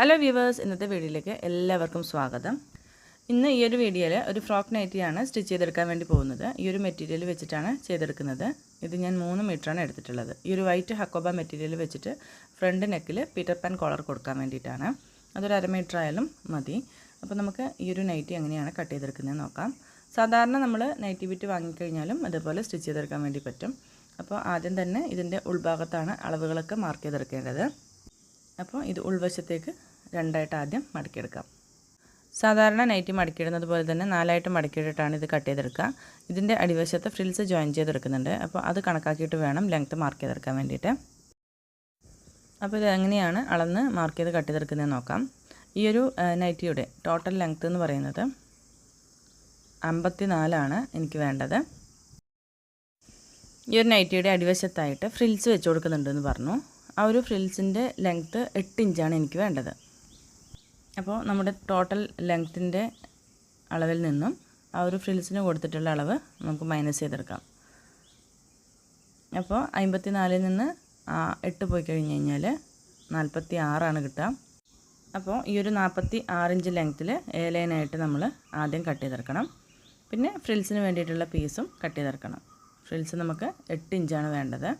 Hello viewers ഇന്നത്തെ വീഡിയോയിലേക്ക് എല്ലാവർക്കും സ്വാഗതം. ഇന്ന് ഈ ഒരു വീഡിയോയിൽ ഒരു ഫ്രോക്ക് നൈറ്റിയാണ് സ്റ്റിച്ച് ചെയ്തെടുക്കാൻ വേണ്ടി പോകുന്നത്. ഈ ഒരു മെറ്റീരിയൽ വെച്ചിട്ടാണ് ചെയ്തെടുക്കുന്നത്. ഇത് ഞാൻ മൂന്ന് മീറ്ററാണ് എടുത്തിട്ടുള്ളത്. ഈ ഒരു വൈറ്റ് ഹക്കോബ മെറ്റീരിയൽ വെച്ചിട്ട് ഫ്രണ്ട് നെക്കിൽ പീറ്റർ പാൻ കോളർ കൊടുക്കാൻ വേണ്ടിയിട്ടാണ്. അതൊരു അര മീറ്റർ ആയാലും മതി. അപ്പോൾ നമുക്ക് ഈ ഒരു നൈറ്റി എങ്ങനെയാണ് കട്ട് ചെയ്തെടുക്കുന്നത് നോക്കാം. സാധാരണ നമ്മൾ നൈറ്റി ബിറ്റ് വാങ്ങിക്കഴിഞ്ഞാലും അതുപോലെ സ്റ്റിച്ച് ചെയ്തെടുക്കാൻ വേണ്ടി പറ്റും. അപ്പോൾ ആദ്യം തന്നെ ഇതിന്റെ ഉൾഭാഗത്താണ് അളവുകളൊക്കെ മാർക്ക് ചെയ്തെടുക്കേണ്ടത്. അപ്പോൾ ഇത് ഉൾവശത്തേക്ക് രണ്ടായിട്ട് ആദ്യം മടക്കിയെടുക്കാം. സാധാരണ നൈറ്റി മടക്കിയിടുന്നത് പോലെ തന്നെ നാലായിട്ട് മടക്കിയിട്ടിട്ടാണ് ഇത് കട്ട് ചെയ്തെടുക്കുക. ഇതിന്റെ അടിവശത്ത് ഫ്രിൽസ് ജോയിൻ ചെയ്തെടുക്കുന്നുണ്ട്. അപ്പോൾ അത് കണക്കാക്കിയിട്ട് വേണം ലെങ്ത്ത് മാർക്ക് ചെയ്തെടുക്കാൻ വേണ്ടിയിട്ട്. അപ്പോൾ ഇത് എങ്ങനെയാണ് അളന്ന് മാർക്ക് ചെയ്ത് കട്ട് ചെയ്തെടുക്കുന്നത് നോക്കാം. ഈ ഒരു നൈറ്റിയുടെ ടോട്ടൽ ലെങ്ത്ത് എന്ന് പറയുന്നത് അമ്പത്തി നാലാണ് എനിക്ക് വേണ്ടത്. ഈ ഒരു നൈറ്റിയുടെ അടിവശത്തായിട്ട് ഫ്രിൽസ് വെച്ച് കൊടുക്കുന്നുണ്ടെന്ന് പറഞ്ഞു. ആ ഒരു ഫ്രിൽസിന്റെ ലെങ്ത്ത് എട്ട് ഇഞ്ചാണ് എനിക്ക് വേണ്ടത്. അപ്പോൾ നമ്മുടെ ടോട്ടൽ ലെങ്ത്തിന്റെ അളവിൽ നിന്നും ആ ഒരു ഫ്രിൽസിന് കൊടുത്തിട്ടുള്ള അളവ് നമുക്ക് മൈനസ് ചെയ്തെടുക്കാം. അപ്പോൾ അമ്പത്തി നാലിൽ നിന്ന് എട്ട് പോയി കഴിഞ്ഞ് കഴിഞ്ഞാൽ നാൽപ്പത്തി ആറാണ് കിട്ടുക. അപ്പോൾ ഈ ഒരു നാൽപ്പത്തി ആറിഞ്ച് ലെങ്ത്തിൽ എ ലൈനായിട്ട് നമ്മൾ ആദ്യം കട്ട് ചെയ്തെടുക്കണം. പിന്നെ ഫ്രിൽസിന് വേണ്ടിയിട്ടുള്ള പീസും കട്ട് ചെയ്തെടുക്കണം. ഫ്രിൽസ് നമുക്ക് എട്ട് ഇഞ്ചാണ് വേണ്ടത്.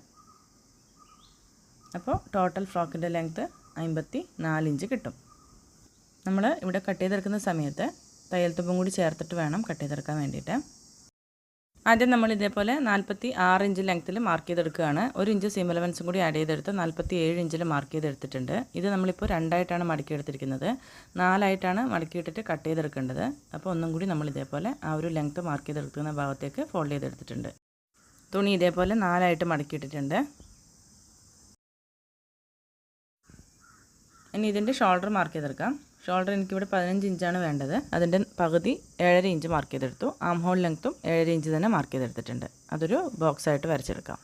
അപ്പോൾ ടോട്ടൽ ഫ്രോക്കിന്റെ ലെങ്ത്ത് അമ്പത്തി നാലിഞ്ച് കിട്ടും. നമ്മൾ ഇവിടെ കട്ട് ചെയ്തെടുക്കുന്ന സമയത്ത് തയ്യൽത്തുപ്പും കൂടി ചേർത്തിട്ട് വേണം കട്ട് ചെയ്തെടുക്കാൻ വേണ്ടിയിട്ട്. ആദ്യം നമ്മൾ ഇതേപോലെ നാൽപ്പത്തി ആറ് ഇഞ്ച് ലെങ്ത്തിൽ മാർക്ക് ചെയ്തെടുക്കുകയാണ്. ഒരു ഇഞ്ച് സീം അലവൻസും കൂടി ആഡ് ചെയ്തെടുത്ത് നാൽപ്പത്തി ഏഴ് ഇഞ്ചിൽ മാർക്ക് ചെയ്തെടുത്തിട്ടുണ്ട്. ഇത് നമ്മളിപ്പോൾ രണ്ടായിട്ടാണ് മടക്കി മടക്കിയെടുത്തിരിക്കുന്നത്. നാലായിട്ടാണ് മടക്കിയിട്ടിട്ട് കട്ട് ചെയ്തെടുക്കേണ്ടത്. അപ്പോൾ ഒന്നും കൂടി നമ്മൾ ഇതേപോലെ ആ ഒരു ലെങ്ത്ത് മാർക്ക് ചെയ്തെടുക്കുന്ന ഭാഗത്തേക്ക് ഫോൾഡ് ചെയ്തെടുത്തിട്ടുണ്ട്. തുണി ഇതേപോലെ നാലായിട്ട് മടക്കിയിട്ടിട്ടുണ്ട്. ഇനി ഇതിന്റെ ഷോൾഡർ മാർക്ക് ചെയ്തെടുക്കാം. ഷോൾഡർ എനിക്കിവിടെ പതിനഞ്ച് ഇഞ്ചാണ് വേണ്ടത്. അതിന്റെ പകുതി ഏഴര ഇഞ്ച് മാർക്ക് ചെയ്തെടുത്തു. ആം ഹോൾ ലെങ്ത്തും ഏഴര ഇഞ്ച് തന്നെ മാർക്ക് ചെയ്തെടുത്തിട്ടുണ്ട്. അതൊരു ബോക്സ് ആയിട്ട് വരച്ചെടുക്കാം.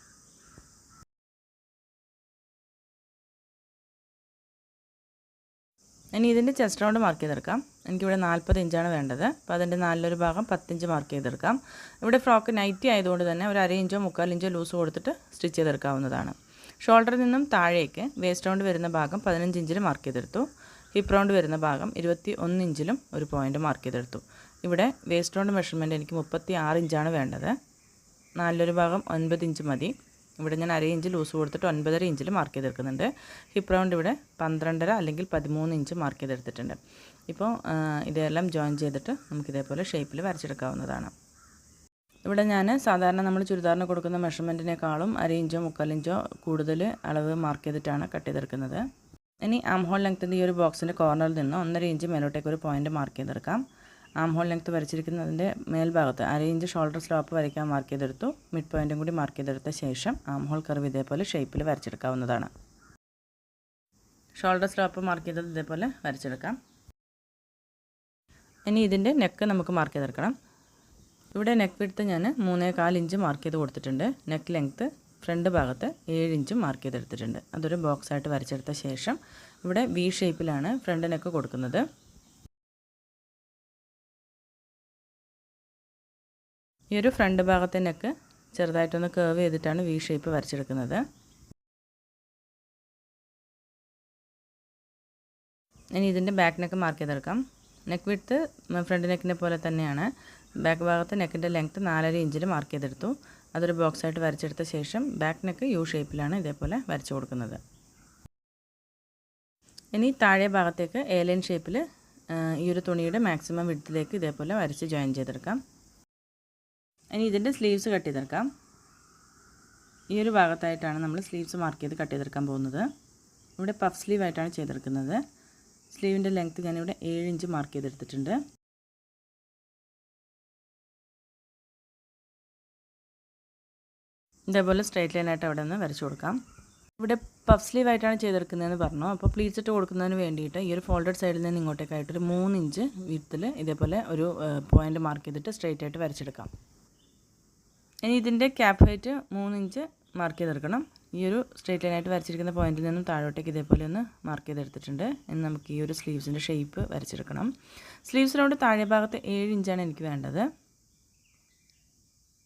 ഇനി ഇതിന്റെ ചെസ്റ്റ് റൗണ്ട് മാർക്ക് ചെയ്തെടുക്കാം. എനിക്കിവിടെ നാൽപ്പത് ഇഞ്ചാണ് വേണ്ടത്. അപ്പോൾ അതിന്റെ നാലിലൊരു ഭാഗം പത്തിഞ്ച് മാർക്ക് ചെയ്തെടുക്കാം. ഇവിടെ ഫ്രോക്ക് നൈറ്റി ആയതുകൊണ്ട് തന്നെ ഒരു അര ഇഞ്ചോ മുക്കാൽ ഇഞ്ചോ ലൂസ് കൊടുത്തിട്ട് സ്റ്റിച്ച് ചെയ്തെടുക്കാവുന്നതാണ്. ഷോൾഡറിൽ നിന്നും താഴേക്ക് വേസ്റ്റ് റൗണ്ട് വരുന്ന ഭാഗം പതിനഞ്ച് ഇഞ്ചിൽ മാർക്ക് ചെയ്തെടുത്തു. ഹിപ്പ് റൗണ്ട് വരുന്ന ഭാഗം ഇരുപത്തി ഒന്ന് ഇഞ്ചിലും ഒരു പോയിന്റ് മാർക്ക് ചെയ്തെടുത്തു. ഇവിടെ വേസ്റ്റ് റൗണ്ട് മെഷർമെന്റ് എനിക്ക് മുപ്പത്തി ആറ് ഇഞ്ചാണ് വേണ്ടത്. നാലിലൊരു ഭാഗം ഒൻപത് ഇഞ്ച് മതി. ഇവിടെ ഞാൻ അര ഇഞ്ച് ലൂസ് കൊടുത്തിട്ട് ഒൻപതര ഇഞ്ചിൽ മാർക്ക് ചെയ്തെടുക്കുന്നുണ്ട്. ഹിപ്പ് റൗണ്ട് ഇവിടെ പന്ത്രണ്ടര അല്ലെങ്കിൽ പതിമൂന്ന് ഇഞ്ച് മാർക്ക് ചെയ്തെടുത്തിട്ടുണ്ട്. ഇപ്പോൾ ഇതെല്ലാം ജോയിൻ ചെയ്തിട്ട് നമുക്ക് ഇതേപോലെ ഷേപ്പിൽ വരച്ചെടുക്കാവുന്നതാണ്. ഇവിടെ ഞാൻ സാധാരണ നമ്മൾ ചുരിദാറിന് കൊടുക്കുന്ന മെഷർമെന്റിനേക്കാളും അര ഇഞ്ചോ മുക്കാലിഞ്ചോ കൂടുതൽ അളവ് മാർക്ക് ചെയ്തിട്ടാണ് കട്ട് ചെയ്തെടുക്കുന്നത്. ഇനി ആം ഹോൾ ലെങ്ത്തിന്റെ ഈ ഒരു ബോക്സിന്റെ കോർണറിൽ നിന്ന് ഒന്നര ഇഞ്ച് മേലോട്ടേക്ക് ഒരു പോയിന്റ് മാർക്ക് ചെയ്തെടുക്കാം. ആം ഹോൾ ലെങ്ത്ത് വരച്ചിരിക്കുന്നതിന്റെ മേൽഭാഗത്ത് അര ഇഞ്ച് ഷോൾഡർ സ്ലോപ്പ് വരയ്ക്കാൻ മാർക്ക് ചെയ്തെടുത്തു. മിഡ് പോയിന്റും കൂടി മാർക്ക് ചെയ്തെടുത്ത ശേഷം ആം ഹോൾ കർവ് ഇതേപോലെ ഷേപ്പിൽ വരച്ചെടുക്കാവുന്നതാണ്. ഷോൾഡർ സ്ലോപ്പ് മാർക്ക് ചെയ്തത് ഇതേപോലെ വരച്ചെടുക്കാം. ഇനി ഇതിന്റെ നെക്ക് നമുക്ക് മാർക്ക് ചെയ്തെടുക്കണം. ഇവിടെ നെക്ക് വിടുത്ത് ഞാൻ മൂന്നേ കാൽ ഇഞ്ച് മാർക്ക് ചെയ്ത് കൊടുത്തിട്ടുണ്ട്. നെക്ക് ലെങ്ത്ത് ഫ്രണ്ട് ഭാഗത്ത് ഏഴ് ഇഞ്ചും മാർക്ക് ചെയ്തെടുത്തിട്ടുണ്ട്. അതൊരു ബോക്സ് ആയിട്ട് വരച്ചെടുത്ത ശേഷം ഇവിടെ വി ഷേപ്പിലാണ് ഫ്രണ്ട് നെക്ക് കൊടുക്കുന്നത്. ഈ ഒരു ഫ്രണ്ട് ഭാഗത്തെ നെക്ക് ചെറുതായിട്ടൊന്ന് കേർവ് ചെയ്തിട്ടാണ് വി ഷേപ്പ് വരച്ചെടുക്കുന്നത്. ഇനി ഇതിന്റെ ബാക്ക് നെക്ക് മാർക്ക് ചെയ്തെടുക്കാം. നെക്ക് വിട്ട് ഫ്രണ്ട് നെക്കിനെ പോലെ തന്നെയാണ്. ബാക്ക് ഭാഗത്ത് നെക്കിന്റെ ലെങ്ത്ത് നാലര ഇഞ്ചിൽ മാർക്ക് ചെയ്തെടുത്തു. അതൊരു ബോക്സ് ആയിട്ട് വരച്ചെടുത്ത ശേഷം ബാക്ക് നെക്ക് യു ഷേപ്പിലാണ് ഇതേപോലെ വരച്ചു കൊടുക്കുന്നത്. ഇനി താഴെ ഭാഗത്തേക്ക് ഏലൻ ഷേപ്പിൽ ഈ ഒരു തുണിയുടെ മാക്സിമം വിടത്തിലേക്ക് ഇതേപോലെ വരച്ച് ജോയിൻ ചെയ്തെടുക്കാം. ഇനി ഇതിന്റെ സ്ലീവ്സ് കട്ട് ചെയ്തെടുക്കാം. ഈ ഒരു ഭാഗത്തായിട്ടാണ് നമ്മൾ സ്ലീവ്സ് മാർക്ക് ചെയ്ത് കട്ട് ചെയ്തെടുക്കാൻ പോകുന്നത്. ഇവിടെ പഫ് സ്ലീവ് ആയിട്ടാണ് ചെയ്തെടുക്കുന്നത്. സ്ലീവിന്റെ ലെങ്ത്ത് ഞാനിവിടെ ഏഴ് ഇഞ്ച് മാർക്ക് ചെയ്തെടുത്തിട്ടുണ്ട്. ഇതേപോലെ സ്ട്രൈറ്റ് ലൈനായിട്ട് അവിടെ നിന്ന് വരച്ചു കൊടുക്കാം. ഇവിടെ പഫ് സ്ലീവ് ആയിട്ടാണ് ചെയ്തെടുക്കുന്നതെന്ന് പറഞ്ഞു. അപ്പോൾ പ്ലീറ്റ്സ് ഇട്ട് കൊടുക്കുന്നതിന് വേണ്ടിയിട്ട് ഈ ഒരു ഫോൾഡഡ് സൈഡിൽ നിന്ന് ഇങ്ങോട്ടേക്കായിട്ട് ഒരു മൂന്ന് ഇഞ്ച് വീട്ടിൽ ഇതേപോലെ ഒരു പോയിന്റ് മാർക്ക് ചെയ്തിട്ട് സ്ട്രൈറ്റ് ആയിട്ട് വരച്ചെടുക്കാം. ഇനി ഇതിന്റെ ക്യാപ് ഹൈറ്റ് മൂന്ന് ഇഞ്ച് മാർക്ക് ചെയ്തെടുക്കണം. ഈ ഒരു സ്ട്രേറ്റ് ലൈനായിട്ട് വരച്ചിരിക്കുന്ന പോയിന്റിൽ നിന്നും താഴോട്ടേക്ക് ഇതേപോലെ ഒന്ന് മാർക്ക് ചെയ്തെടുത്തിട്ടുണ്ട്. ഇനി നമുക്ക് ഈ ഒരു സ്ലീവ്സിന്റെ ഷേപ്പ് വരച്ചെടുക്കണം. സ്ലീവ്സിനോട് താഴെ ഭാഗത്ത് ഏഴ് ഇഞ്ചാണ് എനിക്ക് വേണ്ടത്.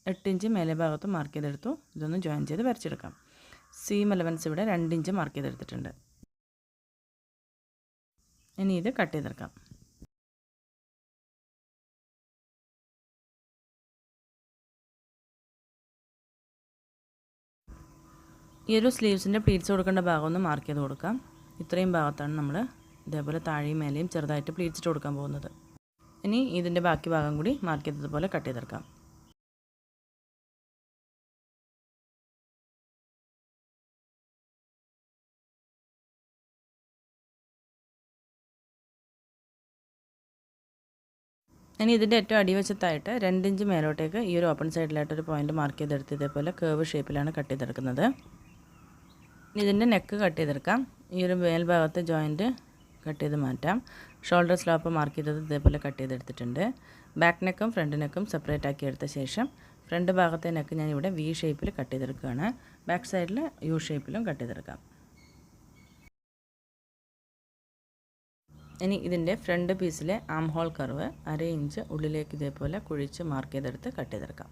എട്ട് ഇഞ്ച് മേലെ ഭാഗത്ത് മാർക്ക് ചെയ്തെടുത്തു. ഇതൊന്ന് ജോയിൻ ചെയ്ത് വരച്ചെടുക്കാം. സീം അലവൻസ് ഇവിടെ രണ്ട് ഇഞ്ച് മാർക്ക് ചെയ്തെടുത്തിട്ടുണ്ട്. ഇനി ഇത് കട്ട് ചെയ്തെടുക്കാം. ഈ ഒരു സ്ലീവ്സിന്റെ പ്ലീറ്റ്സ് കൊടുക്കേണ്ട ഭാഗം ഒന്ന് മാർക്ക് ചെയ്ത് കൊടുക്കാം. ഇത്രയും ഭാഗത്താണ് നമ്മൾ ഇതേപോലെ താഴെയും മേലെയും ചെറുതായിട്ട് പ്ലീറ്റ്സ് കൊടുക്കാൻ പോകുന്നത്. ഇനി ഇതിന്റെ ബാക്കി ഭാഗം കൂടി മാർക്ക് ചെയ്തതുപോലെ കട്ട് ചെയ്തെടുക്കാം. ഇനി ഇതിന്റെ ഏറ്റവും അടിവശത്തായിട്ട് രണ്ടിഞ്ച് മേലോട്ടേക്ക് ഈ ഒരു ഓപ്പൺ സൈഡിലായിട്ടൊരു പോയിന്റ് മാർക്ക് ചെയ്തെടുത്ത് ഇതേപോലെ കേവ് ഷേപ്പിലാണ് കട്ട് ചെയ്തെടുക്കുന്നത്. ഇനി ഇതിന്റെ നെക്ക് കട്ട് ചെയ്തെടുക്കാം. ഈ ഒരു മേൽഭാഗത്തെ ജോയിന്റ് കട്ട് ചെയ്ത് മാറ്റാം. ഷോൾഡർ സ്ലോപ്പ് മാർക്ക് ചെയ്തത് ഇതേപോലെ കട്ട് ചെയ്തെടുത്തിട്ടുണ്ട്. ബാക്ക് നെക്കും ഫ്രണ്ട് നെക്കും സെപ്പറേറ്റ് ആക്കി എടുത്ത ശേഷം ഫ്രണ്ട് ഭാഗത്തെ നെക്ക് ഞാൻ ഇവിടെ വി ഷേപ്പിൽ കട്ട് ചെയ്തെടുക്കുകയാണ്. ബാക്ക് സൈഡിൽ യു ഷേപ്പിലും കട്ട് ചെയ്തെടുക്കാം. ഇനി ഇതിന്റെ ഫ്രണ്ട് പീസിലെ ആം ഹോൾ കർവ് അര ഇഞ്ച് ഉള്ളിലേക്ക് ഇതേപോലെ കുഴിച്ച് മാർക്ക് ചെയ്തെടുത്ത് കട്ട് ചെയ്തെടുക്കാം.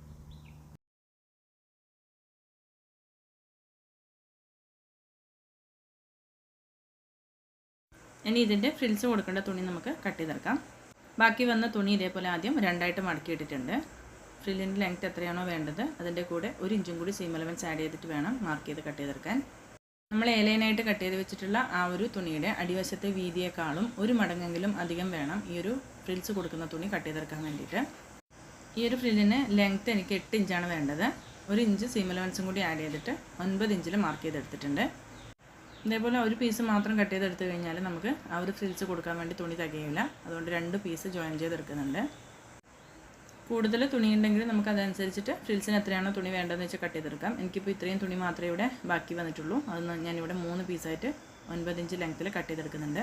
ഇനി ഇതിന്റെ ഫ്രിൽസ് കൊടുക്കേണ്ട തുണി നമുക്ക് കട്ട് ചെയ്തെടുക്കാം. ബാക്കി വന്ന തുണി ഇതേപോലെ ആദ്യം രണ്ടായിട്ട് മടക്കി ഇട്ടിട്ടുണ്ട്. ഫ്രില്ലിന്റെ ലെങ്ത് എത്രയാണോ വേണ്ടത് അതിന്റെ കൂടെ ഒരു ഇഞ്ചും കൂടി സീം എലവൻസ് ആഡ് ചെയ്തിട്ട് വേണം മാർക്ക് ചെയ്ത് കട്ട് ചെയ്തെടുക്കാൻ. നമ്മൾ ഏലൈനായിട്ട് കട്ട് ചെയ്ത് വെച്ചിട്ടുള്ള ആ ഒരു തുണിയുടെ അടിവശത്തെ വീതിയേക്കാളും ഒരു മടങ്ങെങ്കിലും അധികം വേണം ഈ ഒരു ഫ്രിൽസ് കൊടുക്കുന്ന തുണി കട്ട് ചെയ്തെടുക്കാൻ വേണ്ടിയിട്ട്. ഈ ഒരു ഫ്രില്ലിന് ലെങ്ത്ത് എനിക്ക് എട്ട് ഇഞ്ചാണ് വേണ്ടത്. ഒരു ഇഞ്ച് സീം അലവൻസും കൂടി ആഡ് ചെയ്തിട്ട് ഒൻപത് ഇഞ്ചിൽ മാർക്ക് ചെയ്തെടുത്തിട്ടുണ്ട്. ഇതേപോലെ ഒരു പീസ് മാത്രം കട്ട് ചെയ്തെടുത്തു കഴിഞ്ഞാൽ നമുക്ക് ആ ഒരു ഫ്രിൽസ് കൊടുക്കാൻ വേണ്ടി തുണി തികയില്ല അതുകൊണ്ട് രണ്ട് പീസ് ജോയിൻ ചെയ്തെടുക്കുന്നുണ്ട്. കൂടുതൽ തുണി ഉണ്ടെങ്കിൽ നമുക്ക് അതനുസരിച്ചിട്ട് ഫ്രിൽസിന് എത്രയാണോ തുണി വേണ്ടതെന്ന് വെച്ചാൽ കട്ട് ചെയ്തെടുക്കാം. എനിക്കിപ്പോൾ ഇത്രയും തുണി മാത്രമേ ഇവിടെ ബാക്കി വന്നിട്ടുള്ളൂ. അത് ഞാനിവിടെ മൂന്ന് പീസായിട്ട് ഒൻപത് ഇഞ്ച് ലെങ്ത്തിൽ കട്ട് ചെയ്തെടുക്കുന്നുണ്ട്.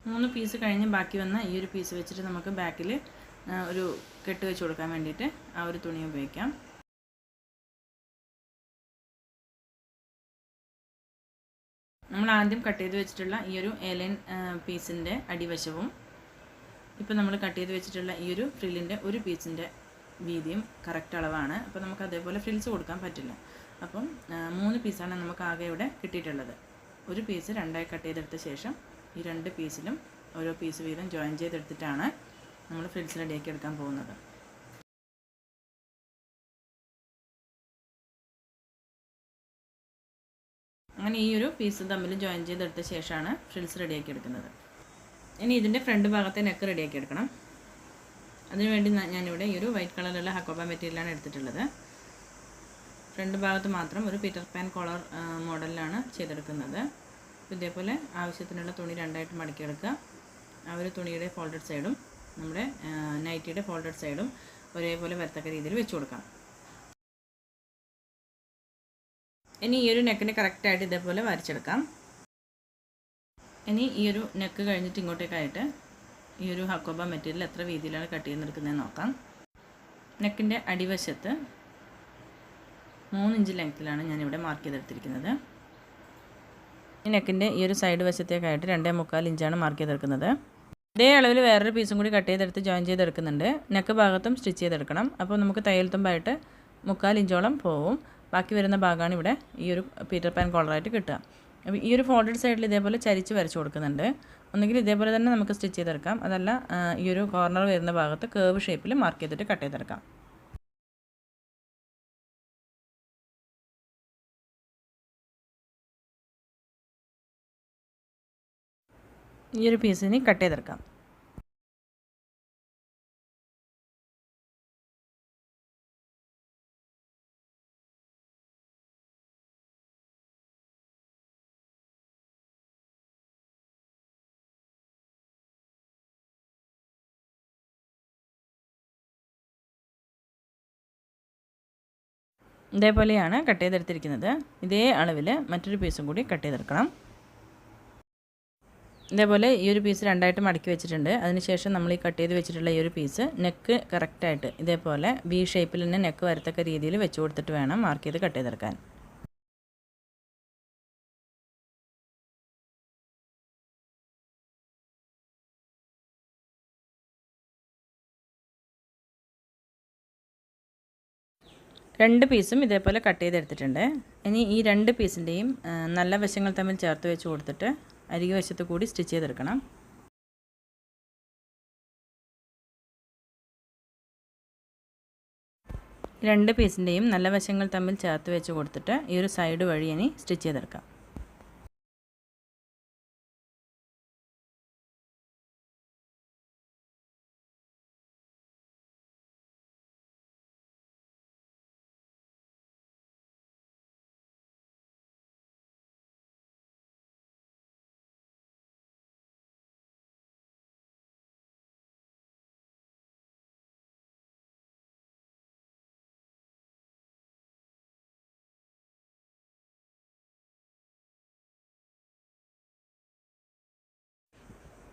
മൂന്ന് പീസ് കഴിഞ്ഞ് ബാക്കി വന്ന ഈ ഒരു പീസ് വെച്ചിട്ട് നമുക്ക് ബാക്കിൽ ഒരു കെട്ട് വെച്ച് കൊടുക്കാൻ വേണ്ടിയിട്ട് ആ ഒരു തുണി ഉപയോഗിക്കാം. നമ്മൾ ആദ്യം കട്ട് ചെയ്ത് വെച്ചിട്ടുള്ള ഈ ഒരു എലൈൻ പീസിന്റെ അടിവശവും ഇപ്പോൾ നമ്മൾ കട്ട് ചെയ്ത് വെച്ചിട്ടുള്ള ഈ ഒരു ഫ്രില്ലിന്റെ ഒരു പീസിന്റെ വീതിയും കറക്റ്റ് അളവാണ്. അപ്പോൾ നമുക്ക് അതേപോലെ ഫ്രിൽസ് കൊടുക്കാൻ പറ്റില്ല. അപ്പം മൂന്ന് പീസാണ് നമുക്ക് ആകെ ഇവിടെ കിട്ടിയിട്ടുള്ളത്. ഒരു പീസ് രണ്ടായി കട്ട് ചെയ്തെടുത്ത ശേഷം ഈ രണ്ട് പീസിലും ഓരോ പീസ് വീതം ജോയിൻ ചെയ്തെടുത്തിട്ടാണ് നമ്മൾ ഫ്രിൽസ് റെഡിയാക്കി എടുക്കാൻ പോകുന്നത്. അങ്ങനെ ഈ ഒരു പീസ് തമ്മിൽ ജോയിൻ ചെയ്തെടുത്ത ശേഷമാണ് ഫ്രിൽസ് റെഡിയാക്കി എടുക്കുന്നത്. ഇനി ഇതിന്റെ ഫ്രണ്ട് ഭാഗത്തെ നെക്ക് റെഡിയാക്കി എടുക്കണം. അതിനുവേണ്ടി ഞാനിവിടെ ഈ ഒരു വൈറ്റ് കളറിലുള്ള ഹക്കോബ മെറ്റീരിയലാണ് എടുത്തിട്ടുള്ളത്. ഫ്രണ്ട് ഭാഗത്ത് മാത്രം ഒരു പീറ്റർ പാൻ കോളർ മോഡലിലാണ് ചെയ്തെടുക്കുന്നത്. ഇതേപോലെ ആവശ്യത്തിനുള്ള തുണി രണ്ടായിട്ട് മടക്കിയെടുക്കുക ആ ഒരു തുണിയുടെ ഫോൾഡഡ് സൈഡും നമ്മുടെ നൈറ്റിയുടെ ഫോൾഡഡ് സൈഡും ഒരേപോലെ വരത്തക്ക രീതിയിൽ വെച്ച് കൊടുക്കാം ഇനി ഈ ഒരു നെക്കിന് കറക്റ്റായിട്ട് ഇതേപോലെ വരച്ചെടുക്കാം. ഇനി ഈ ഒരു നെക്ക് കഴിഞ്ഞിട്ട് ഇങ്ങോട്ടേക്കായിട്ട് ഈ ഒരു ഹക്കോബ മെറ്റീരിയൽ എത്ര വീതിയിലാണ് കട്ട് ചെയ്തെടുക്കുന്നതെന്ന് നോക്കാം. നെക്കിന്റെ അടിവശത്ത് മൂന്നിഞ്ച് ലെങ്ത്തിലാണ് ഞാനിവിടെ മാർക്ക് ചെയ്തെടുത്തിരിക്കുന്നത്. ഈ നെക്കിന്റെ ഈ ഒരു സൈഡ് വശത്തേക്കായിട്ട് രണ്ടേ മുക്കാൽ ഇഞ്ചാണ് മാർക്ക് ചെയ്തെടുക്കുന്നത്. ഇതേ അളവിൽ വേറൊരു പീസും കൂടി കട്ട് ചെയ്തെടുത്ത് ജോയിൻ ചെയ്തെടുക്കുന്നുണ്ട്. നെക്ക് ഭാഗത്തും സ്റ്റിച്ച് ചെയ്തെടുക്കണം. അപ്പോൾ നമുക്ക് തയ്യൽ തുമ്പായിട്ട് മുക്കാൽ ഇഞ്ചോളം പോവും. ബാക്കി വരുന്ന ഭാഗമാണ് ഇവിടെ ഈ ഒരു പീറ്റർ പാൻ കോളറായിട്ട് കിട്ടുക. അപ്പോൾ ഈ ഒരു ഫോൾഡഡ് സൈഡിൽ ഇതേപോലെ ചരിച്ച് വരച്ച് കൊടുക്കുന്നുണ്ട്. ഒന്നുകിൽ ഇതേപോലെ തന്നെ നമുക്ക് സ്റ്റിച്ച് ചെയ്തെടുക്കാം. അതല്ല ഈ ഒരു കോർണർ വരുന്ന ഭാഗത്ത് കേവ് ഷേപ്പിൽ മാർക്ക് ചെയ്തിട്ട് കട്ട് ചെയ്തെടുക്കാം. ഈ ഒരു പീസിന് കട്ട് ചെയ്തെടുക്കാം. ഇതേപോലെയാണ് കട്ട് ചെയ്തെടുത്തിരിക്കുന്നത്. ഇതേ അളവിൽ മറ്റൊരു പീസും കൂടി കട്ട് ചെയ്തെടുക്കണം. ഇതേപോലെ ഈ ഒരു പീസ് രണ്ടായിട്ട് മടക്കി വെച്ചിട്ടുണ്ട്. അതിനുശേഷം നമ്മൾ ഈ കട്ട് ചെയ്ത് വെച്ചിട്ടുള്ള ഈ ഒരു പീസ് നെക്ക് കറക്റ്റായിട്ട് ഇതേപോലെ വി ഷേപ്പിൽ തന്നെ നെക്ക് വരത്തക്ക രീതിയിൽ വെച്ച് കൊടുത്തിട്ട് വേണം മാർക്ക് ചെയ്ത് കട്ട് ചെയ്തെടുക്കാൻ. രണ്ട് പീസും ഇതേപോലെ കട്ട് ചെയ്തെടുത്തിട്ടുണ്ട്. ഇനി ഈ രണ്ട് പീസിന്റെയും നല്ല വശങ്ങൾ തമ്മിൽ ചേർത്ത് വെച്ച് കൊടുത്തിട്ട് അരികെ വശത്ത് കൂടി സ്റ്റിച്ച് ചെയ്തെടുക്കണം. രണ്ട് പീസിന്റെയും നല്ല വശങ്ങൾ തമ്മിൽ ചേർത്ത് വെച്ച് കൊടുത്തിട്ട് ഈ ഒരു സൈഡ് വഴി ഇനി സ്റ്റിച്ച് ചെയ്തെടുക്കാം.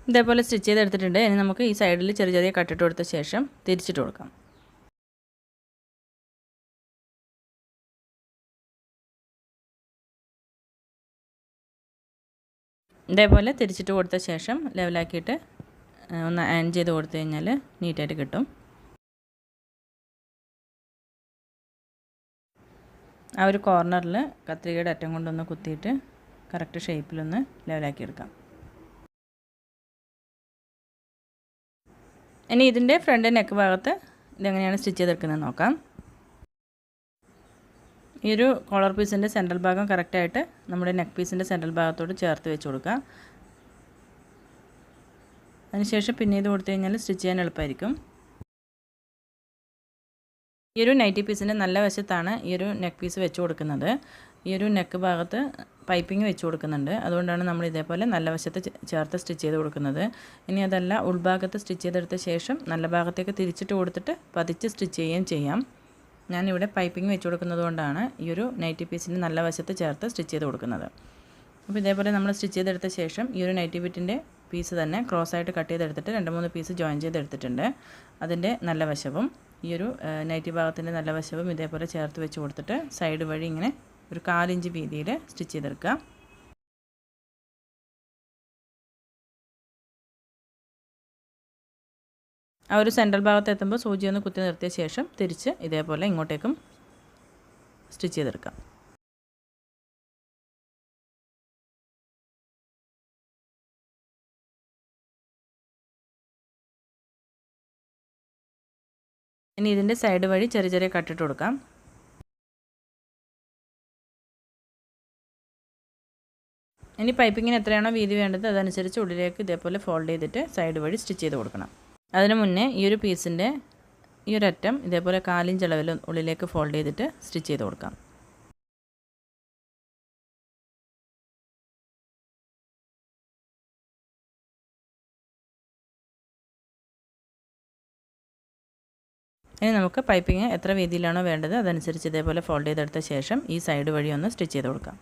ഇതേപോലെ സ്റ്റിച്ച് ചെയ്തെടുത്തിട്ടുണ്ട്. ഇനി നമുക്ക് ഈ സൈഡിൽ ചെറിയ ചെറിയ കട്ടിട്ട് കൊടുത്ത ശേഷം തിരിച്ചിട്ട് കൊടുക്കാം. ഇതേപോലെ തിരിച്ചിട്ട് കൊടുത്ത ശേഷം ലെവലാക്കിയിട്ട് ഒന്ന് ആൻ ചെയ്ത് കൊടുത്തു കഴിഞ്ഞാൽ നീറ്റായിട്ട് കിട്ടും. ആ ഒരു കോർണറിൽ കത്രികയുടെ അറ്റം കൊണ്ടൊന്ന് കുത്തിയിട്ട് കറക്റ്റ് ഷേപ്പിലൊന്ന് ലെവലാക്കി എടുക്കാം. ഇനി ഇതിന്റെ ഫ്രണ്ട് നെക്ക് ഭാഗത്ത് ഇതെങ്ങനെയാണ് സ്റ്റിച്ച് ചെയ്തെടുക്കുന്നത് നോക്കാം. ഈ ഒരു കോളർ പീസിന്റെ സെൻട്രൽ ഭാഗം കറക്റ്റായിട്ട് നമ്മുടെ നെക്ക് പീസിന്റെ സെൻട്രൽ ഭാഗത്തോട് ചേർത്ത് വെച്ച് കൊടുക്കുക അതിനുശേഷം പിന്നെ ഇത് കൊടുത്തു കഴിഞ്ഞാൽ സ്റ്റിച്ച് ചെയ്യാൻ എളുപ്പമായിരിക്കും. ഈ ഒരു നൈറ്റി പീസിന്റെ നല്ല വശത്താണ് ഈ ഒരു നെക്ക് പീസ് വെച്ച് കൊടുക്കുന്നത്. ഈ ഒരു നെക്ക് ഭാഗത്ത് പൈപ്പിംഗ് വെച്ച് കൊടുക്കുന്നുണ്ട്. അതുകൊണ്ടാണ് നമ്മൾ ഇതേപോലെ നല്ല വശത്ത് ചേർത്ത് സ്റ്റിച്ച് ചെയ്ത് കൊടുക്കുന്നത്. ഇനി അതല്ല ഉൾഭാഗത്ത് സ്റ്റിച്ച് ചെയ്തെടുത്ത ശേഷം നല്ല ഭാഗത്തേക്ക് തിരിച്ചിട്ട് കൊടുത്തിട്ട് പതിച്ച് സ്റ്റിച്ച് ചെയ്യുകയും ചെയ്യാം. ഞാനിവിടെ പൈപ്പിംഗ് വെച്ച് കൊടുക്കുന്നത് കൊണ്ടാണ് ഈ ഒരു നൈറ്റി പീസിന്റെ നല്ല വശത്ത് ചേർത്ത് സ്റ്റിച്ച് ചെയ്ത് കൊടുക്കുന്നത്. അപ്പോൾ ഇതേപോലെ നമ്മൾ സ്റ്റിച്ച് ചെയ്തെടുത്ത ശേഷം ഈ ഒരു നൈറ്റി ബിറ്റിന്റെ പീസ് തന്നെ ക്രോസ് ആയിട്ട് കട്ട് ചെയ്തെടുത്തിട്ട് രണ്ട് മൂന്ന് പീസ് ജോയിൻ ചെയ്തെടുത്തിട്ടുണ്ട്. അതിന്റെ നല്ല വശവും ഈ ഒരു നൈറ്റി ഭാഗത്തിന്റെ നല്ല വശവും ഇതേപോലെ ചേർത്ത് വെച്ച് കൊടുത്തിട്ട് സൈഡ് വഴി ഇങ്ങനെ ഒരു കാലിഞ്ച് വീതിയിൽ സ്റ്റിച്ച് ചെയ്തെടുക്കുക. ആ ഒരു സെൻട്രൽ ഭാഗത്ത് എത്തുമ്പോൾ സൂചി ഒന്ന് കുത്തി നിർത്തിയ ശേഷം തിരിച്ച് ഇതേപോലെ ഇങ്ങോട്ടേക്കും സ്റ്റിച്ച് ചെയ്തെടുക്കാം. ഇനി ഇതിന്റെ സൈഡ് വഴി ചെറിയ ചെറിയ കട്ടിട്ട് കൊടുക്കാം. ഇനി പൈപ്പിങ്ങിന് എത്രയാണോ വീതി വേണ്ടത് അതനുസരിച്ച് ഉള്ളിലേക്ക് ഇതേപോലെ ഫോൾഡ് ചെയ്തിട്ട് സൈഡ് വഴി സ്റ്റിച്ച് ചെയ്ത് കൊടുക്കണം. അതിന് മുന്നേ ഈ ഒരു പീസിന്റെ ഈ ഒരു അറ്റം ഇതേപോലെ കാലിഞ്ച് അളവിൽ ഉള്ളിലേക്ക് ഫോൾഡ് ചെയ്തിട്ട് സ്റ്റിച്ച് ചെയ്ത് കൊടുക്കാം. ഇനി നമുക്ക് പൈപ്പിങ് എത്ര വീതിയിലാണോ വേണ്ടത് അതനുസരിച്ച് ഇതേപോലെ ഫോൾഡ് ചെയ്തെടുത്ത ശേഷം ഈ സൈഡ് വഴി ഒന്ന് സ്റ്റിച്ച് ചെയ്ത് കൊടുക്കാം.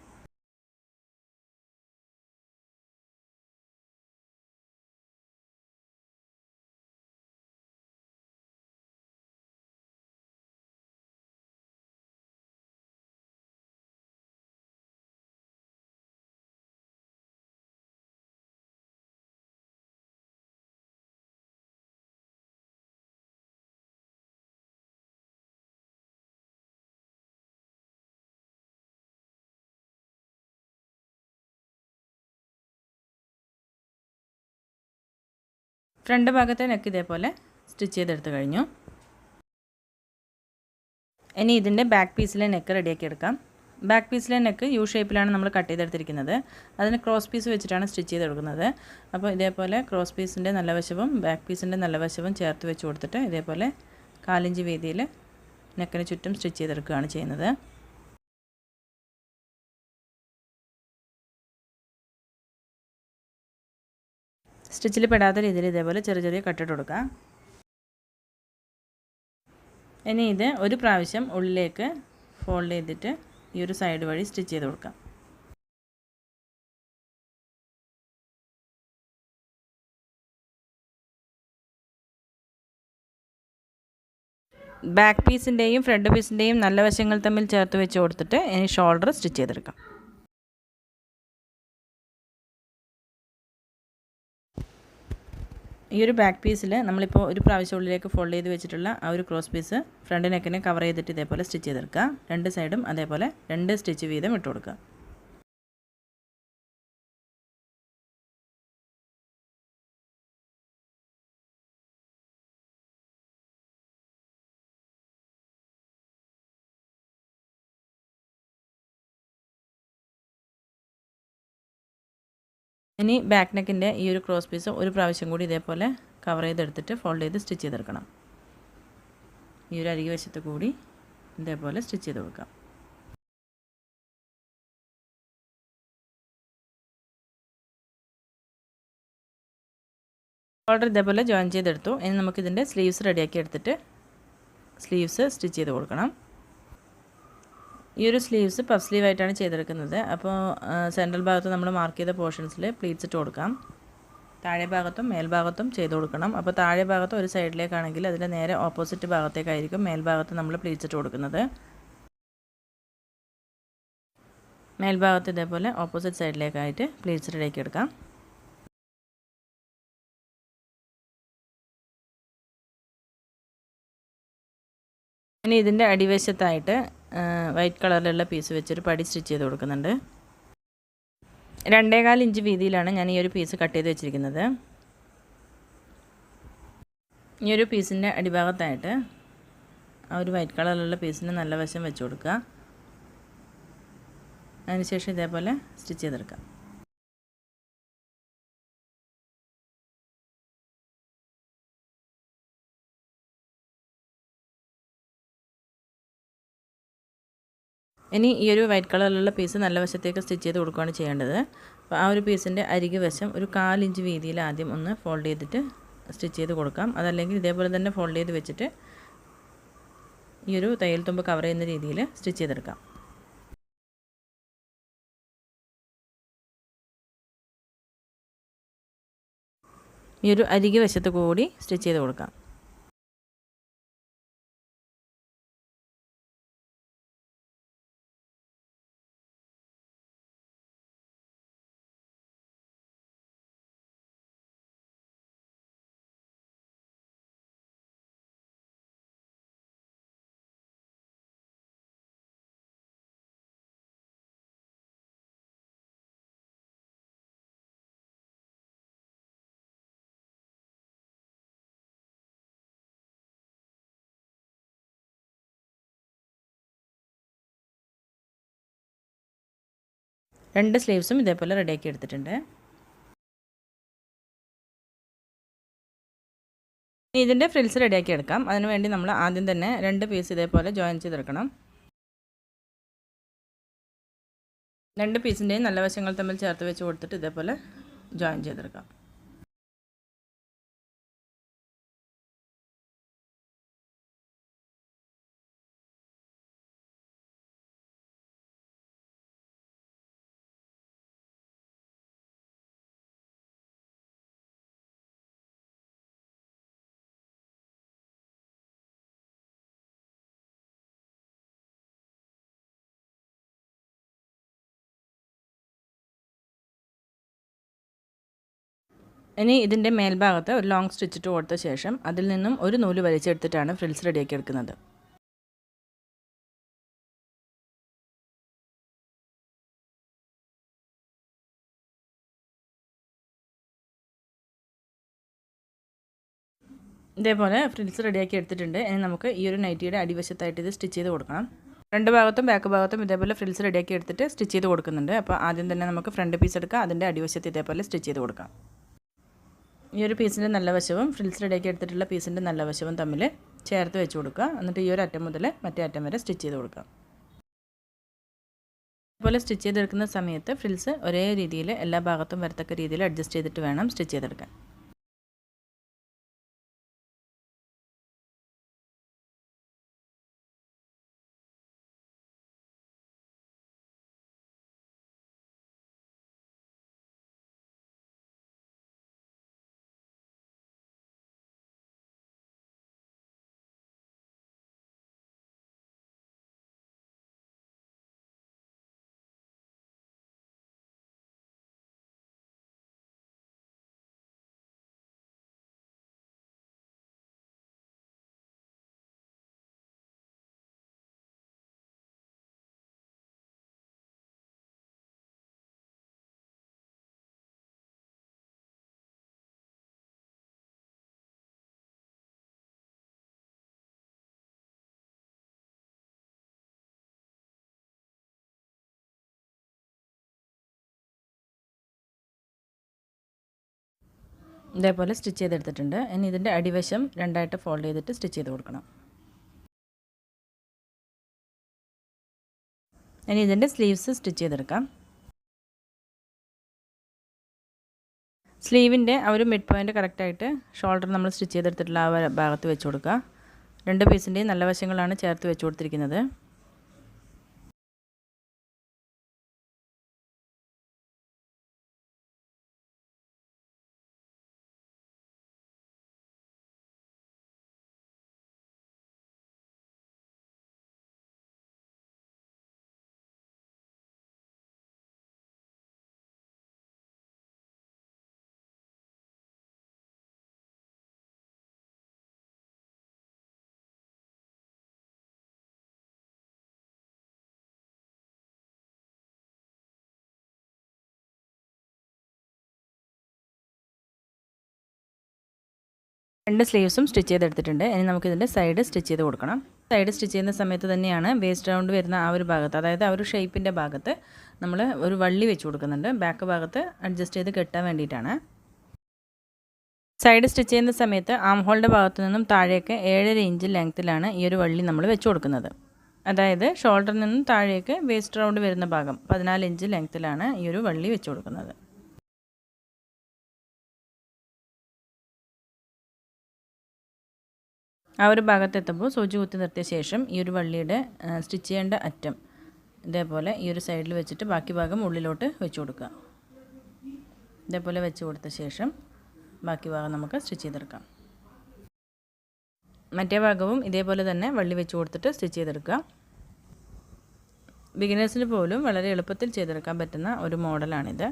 ഫ്രണ്ട് ഭാഗത്തെ നെക്ക് ഇതേപോലെ സ്റ്റിച്ച് ചെയ്തെടുത്ത് കഴിഞ്ഞു. ഇനി ഇതിന്റെ ബാക്ക് പീസിലെ നെക്ക് റെഡിയാക്കി എടുക്കാം. ബാക്ക് പീസിലെ നെക്ക് യു ഷേപ്പിലാണ് നമ്മൾ കട്ട് ചെയ്തെടുത്തിരിക്കുന്നത്. അതിന് ക്രോസ് പീസ് വെച്ചിട്ടാണ് സ്റ്റിച്ച് ചെയ്തെടുക്കുന്നത്. അപ്പോൾ ഇതേപോലെ ക്രോസ് പീസിന്റെ നല്ല വശവും ബാക്ക് പീസിന്റെ നല്ല വശവും ചേർത്ത് വെച്ച് കൊടുത്തിട്ട് ഇതേപോലെ കാലിഞ്ച് വീതിയിൽ നെക്കിന് ചുറ്റും സ്റ്റിച്ച് ചെയ്തെടുക്കുകയാണ് ചെയ്യുന്നത്. സ്റ്റിച്ചിൽ പെടാത്ത രീതിയിൽ ഇതേപോലെ ചെറിയ ചെറിയ കട്ടിട്ട് കൊടുക്കുക ഇനി ഇത് ഒരു പ്രാവശ്യം ഉള്ളിലേക്ക് ഫോൾഡ് ചെയ്തിട്ട് ഈ ഒരു സൈഡ് വഴി സ്റ്റിച്ച് ചെയ്ത് കൊടുക്കാം. ബാക്ക് പീസിന്റെയും ഫ്രണ്ട് പീസിന്റെയും നല്ല വശങ്ങൾ തമ്മിൽ ചേർത്ത് വെച്ച് കൊടുത്തിട്ട് ഇനി ഷോൾഡർ സ്റ്റിച്ച് ചെയ്തെടുക്കാം. ഈ ഒരു ബാക്ക് പീസിൽ നമ്മളിപ്പോൾ ഒരു പ്രാവശ്യം ഉള്ളിലേക്ക് ഫോൾഡ് ചെയ്ത് വെച്ചിട്ടുള്ള ആ ഒരു ക്രോസ് പീസ് ഫ്രണ്ട് നെക്കിനെ കവർ ചെയ്തിട്ട് ഇതേപോലെ സ്റ്റിച്ച് ചെയ്തെടുക്കുക. രണ്ട് സൈഡും അതേപോലെ രണ്ട് സ്റ്റിച്ച് വീതം ഇട്ട് കൊടുക്കുക ഇനി ബാക്ക് നെക്കിന്റെ ഈ ഒരു ക്രോസ് പീസ് ഒരു പ്രാവശ്യം കൂടി ഇതേപോലെ കവർ ചെയ്തെടുത്തിട്ട് ഫോൾഡ് ചെയ്ത് സ്റ്റിച്ച് ചെയ്തെടുക്കണം. ഈ ഒരു അരികെ വശത്ത് കൂടി ഇതേപോലെ സ്റ്റിച്ച് ചെയ്ത് കൊടുക്കാം. ബോർഡർ ഇതേപോലെ ജോയിൻ ചെയ്തെടുത്തു. ഇനി നമുക്കിതിന്റെ സ്ലീവ്സ് റെഡിയാക്കി എടുത്തിട്ട് സ്ലീവ്സ് സ്റ്റിച്ച് ചെയ്ത് കൊടുക്കണം. ഈ ഒരു സ്ലീവ്സ് പഫ് സ്ലീവ് ആയിട്ടാണ് ചെയ്തെടുക്കുന്നത്. അപ്പോൾ സെൻട്രൽ ഭാഗത്ത് നമ്മൾ മാർക്ക് ചെയ്ത പോർഷൻസിൽ പ്ലീറ്റ്സ് ഇട്ട് കൊടുക്കാം. താഴെ ഭാഗത്തും മേൽഭാഗത്തും ചെയ്ത് കൊടുക്കണം. അപ്പോൾ താഴെ ഭാഗത്ത് ഒരു സൈഡിലേക്കാണെങ്കിൽ അതിന്റെ നേരെ ഓപ്പോസിറ്റ് ഭാഗത്തേക്കായിരിക്കും മേൽഭാഗത്ത് നമ്മൾ പ്ലീറ്റ്സ് ഇട്ട് കൊടുക്കുന്നത്. മേൽഭാഗത്ത് ഇതേപോലെ ഓപ്പോസിറ്റ് സൈഡിലേക്കായിട്ട് പ്ലീറ്റ്സ് റെഡിയാക്കി എടുക്കാം. ഇനി ഇതിന്റെ അടിവശത്തായിട്ട് വൈറ്റ് കളറിലുള്ള പീസ് വെച്ചൊരു പടി സ്റ്റിച്ച് ചെയ്ത് കൊടുക്കുന്നുണ്ട്. രണ്ടേകാൽ ഇഞ്ച് വീതിയിലാണ് ഞാൻ ഈ ഒരു പീസ് കട്ട് ചെയ്ത് വെച്ചിരിക്കുന്നത്. ഈ ഒരു പീസിന്റെ അടിഭാഗത്തായിട്ട് ആ ഒരു വൈറ്റ് കളറിലുള്ള പീസിന് നല്ല വശം വെച്ച് കൊടുക്കുക. അതിനുശേഷം ഇതേപോലെ സ്റ്റിച്ച് ചെയ്തെടുക്കാം. ഇനി ഈ ഒരു വൈറ്റ് കളറിലുള്ള പീസ് നല്ല വശത്തേക്ക് സ്റ്റിച്ച് ചെയ്ത് കൊടുക്കുകയാണ് ചെയ്യേണ്ടത്. അപ്പോൾ ആ ഒരു പീസിന്റെ അരികെ വശം ഒരു കാലിഞ്ച് വീതിയിൽ ആദ്യം ഒന്ന് ഫോൾഡ് ചെയ്തിട്ട് സ്റ്റിച്ച് ചെയ്ത് കൊടുക്കാം. അതല്ലെങ്കിൽ ഇതേപോലെ തന്നെ ഫോൾഡ് ചെയ്ത് വെച്ചിട്ട് ഈ ഒരു തയ്യൽ തുമ്പ് കവർ ചെയ്യുന്ന രീതിയിൽ സ്റ്റിച്ച് ചെയ്തെടുക്കാം. ഈ ഒരു അരികെ വശത്ത് കൂടി സ്റ്റിച്ച് ചെയ്ത് കൊടുക്കാം. രണ്ട് സ്ലീവ്സും ഇതേപോലെ റെഡിയാക്കി എടുത്തിട്ടുണ്ട്. ഇതിന്റെ ഫ്രിൽസ് റെഡിയാക്കി എടുക്കാം. അതിനുവേണ്ടി നമ്മൾ ആദ്യം തന്നെ രണ്ട് പീസ് ഇതേപോലെ ജോയിൻ ചെയ്തെടുക്കണം. രണ്ട് പീസിന്റെയും നല്ല വശങ്ങൾ തമ്മിൽ ചേർത്ത് വെച്ച് കൊടുത്തിട്ട് ഇതേപോലെ ജോയിൻ ചെയ്തെടുക്കാം. ഇനി ഇതിന്റെ മേൽഭാഗത്ത് ഒരു ലോങ് സ്റ്റിച്ചിട്ട് കൊടുത്ത ശേഷം അതിൽ നിന്നും ഒരു നൂൽ വലിച്ചെടുത്തിട്ടാണ് ഫ്രിൽസ് റെഡിയാക്കി എടുക്കുന്നത്. ഇതേപോലെ ഫ്രിൽസ് റെഡിയാക്കി എടുത്തിട്ടുണ്ട്. ഇനി നമുക്ക് ഈ ഒരു നൈറ്റിയുടെ അടിവശത്തായിട്ട് ഇത് സ്റ്റിച്ച് ചെയ്ത് കൊടുക്കണം. രണ്ട് ഭാഗത്തും ബാക്ക് ഭാഗത്തും ഇതേപോലെ ഫ്രിൽസ് റെഡിയാക്കി എടുത്തിട്ട് സ്റ്റിച്ച് ചെയ്ത് കൊടുക്കുന്നുണ്ട്. അപ്പോൾ ആദ്യം തന്നെ നമുക്ക് ഫ്രണ്ട് പീസ് എടുക്കാം. അതിന്റെ അടിവശത്ത് ഇതേപോലെ സ്റ്റിച്ച് ചെയ്ത് കൊടുക്കാം. ഈ ഒരു പീസിന്റെ നല്ല വശവും ഫ്രിൽസ് റെഡിയാക്കി എടുത്തിട്ടുള്ള പീസിന്റെ നല്ല വശവും തമ്മിൽ ചേർത്ത് വെച്ച് കൊടുക്കുക. എന്നിട്ട് ഈ ഒരു അറ്റം മുതൽ മറ്റേ അറ്റം വരെ സ്റ്റിച്ച് ചെയ്ത് കൊടുക്കുക. അതുപോലെ സ്റ്റിച്ച് ചെയ്തെടുക്കുന്ന സമയത്ത് ഫ്രിൽസ് ഒരേ രീതിയിൽ എല്ലാ ഭാഗത്തും വരത്തക്ക രീതിയിൽ അഡ്ജസ്റ്റ് ചെയ്തിട്ട് വേണം സ്റ്റിച്ച് ചെയ്തെടുക്കാൻ. ഇതേപോലെ സ്റ്റിച്ച് ചെയ്തെടുത്തിട്ടുണ്ട്. ഇനി ഇതിന്റെ അടിവശം രണ്ടായിട്ട് ഫോൾഡ് ചെയ്തിട്ട് സ്റ്റിച്ച് ചെയ്ത് കൊടുക്കണം. ഇനി ഇതിന്റെ സ്ലീവ്സ് സ്റ്റിച്ച് ചെയ്തെടുക്കാം. സ്ലീവിന്റെ ആ ഒരു മിഡ് പോയിന്റ് കറക്റ്റായിട്ട് ഷോൾഡർ നമ്മൾ സ്റ്റിച്ച് ചെയ്തെടുത്തിട്ടുള്ള ആ ഭാഗത്ത് വെച്ച് കൊടുക്കുക. രണ്ട് പീസിന്റെയും നല്ല വശങ്ങളാണ് ചേർത്ത് വെച്ച് കൊടുത്തിരിക്കുന്നത്. രണ്ട് സ്ലീവ്സും സ്റ്റിച്ച് ചെയ്തെടുത്തിട്ടുണ്ട്. ഇനി നമുക്കിതിന്റെ സൈഡ് സ്റ്റിച്ച് ചെയ്ത് കൊടുക്കണം. സൈഡ് സ്റ്റിച്ച് ചെയ്യുന്ന സമയത്ത് തന്നെയാണ് വേസ്റ്റ് റൗണ്ട് വരുന്ന ആ ഒരു ഭാഗത്ത് അതായത് ആ ഒരു ഷേപ്പിന്റെ ഭാഗത്ത് നമ്മൾ ഒരു വള്ളി വെച്ച് കൊടുക്കുന്നുണ്ട്. ബാക്ക് ഭാഗത്ത് അഡ്ജസ്റ്റ് ചെയ്ത് കെട്ടാൻ വേണ്ടിയിട്ടാണ്. സൈഡ് സ്റ്റിച്ച് ചെയ്യുന്ന സമയത്ത് ആം ഹോളിന്റെ ഭാഗത്തു നിന്നും താഴേക്ക് ഏഴര ഇഞ്ച് ലെങ്ത്തിലാണ് ഈ ഒരു വള്ളി നമ്മൾ വെച്ച് കൊടുക്കുന്നത്. അതായത് ഷോൾഡറിൽ നിന്നും താഴേക്ക് വേസ്റ്റ് റൗണ്ട് വരുന്ന ഭാഗം പതിനാല് ഇഞ്ച് ലെങ്ത്തിലാണ് ഈ ഒരു വള്ളി വെച്ച് കൊടുക്കുന്നത്. ആ ഒരു ഭാഗത്തെത്തുമ്പോൾ സൂചി കുത്തി നിർത്തിയ ശേഷം ഈ ഒരു വള്ളിയുടെ സ്റ്റിച്ച് ചെയ്യേണ്ട അറ്റം ഇതേപോലെ ഈ ഒരു സൈഡിൽ വെച്ചിട്ട് ബാക്കി ഭാഗം ഉള്ളിലോട്ട് വെച്ച് കൊടുക്കുക. ഇതേപോലെ വെച്ച് കൊടുത്ത ശേഷം ബാക്കി ഭാഗം നമുക്ക് സ്റ്റിച്ച് ചെയ്തെടുക്കാം. മറ്റേ ഭാഗവും ഇതേപോലെ തന്നെ വള്ളി വെച്ച് കൊടുത്തിട്ട് സ്റ്റിച്ച് ചെയ്തെടുക്കുക. ബിഗിനേഴ്സിന് പോലും വളരെ എളുപ്പത്തിൽ ചെയ്തെടുക്കാൻ പറ്റുന്ന ഒരു മോഡലാണിത്.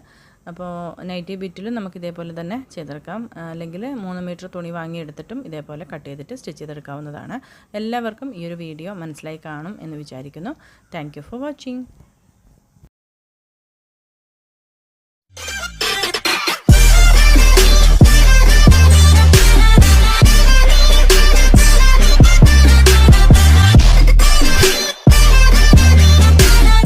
അപ്പോൾ നൈറ്റി ബിറ്റിലും നമുക്ക് ഇതേപോലെ തന്നെ ചെയ്തെടുക്കാം. അല്ലെങ്കിൽ മൂന്ന് മീറ്റർ തുണി വാങ്ങിയെടുത്തിട്ടും ഇതേപോലെ കട്ട് ചെയ്തിട്ട് സ്റ്റിച്ച് ചെയ്തെടുക്കാവുന്നതാണ്. എല്ലാവർക്കും ഈ ഒരു വീഡിയോ മനസ്സിലായി കാണും എന്ന് വിചാരിക്കുന്നു. Thank for watching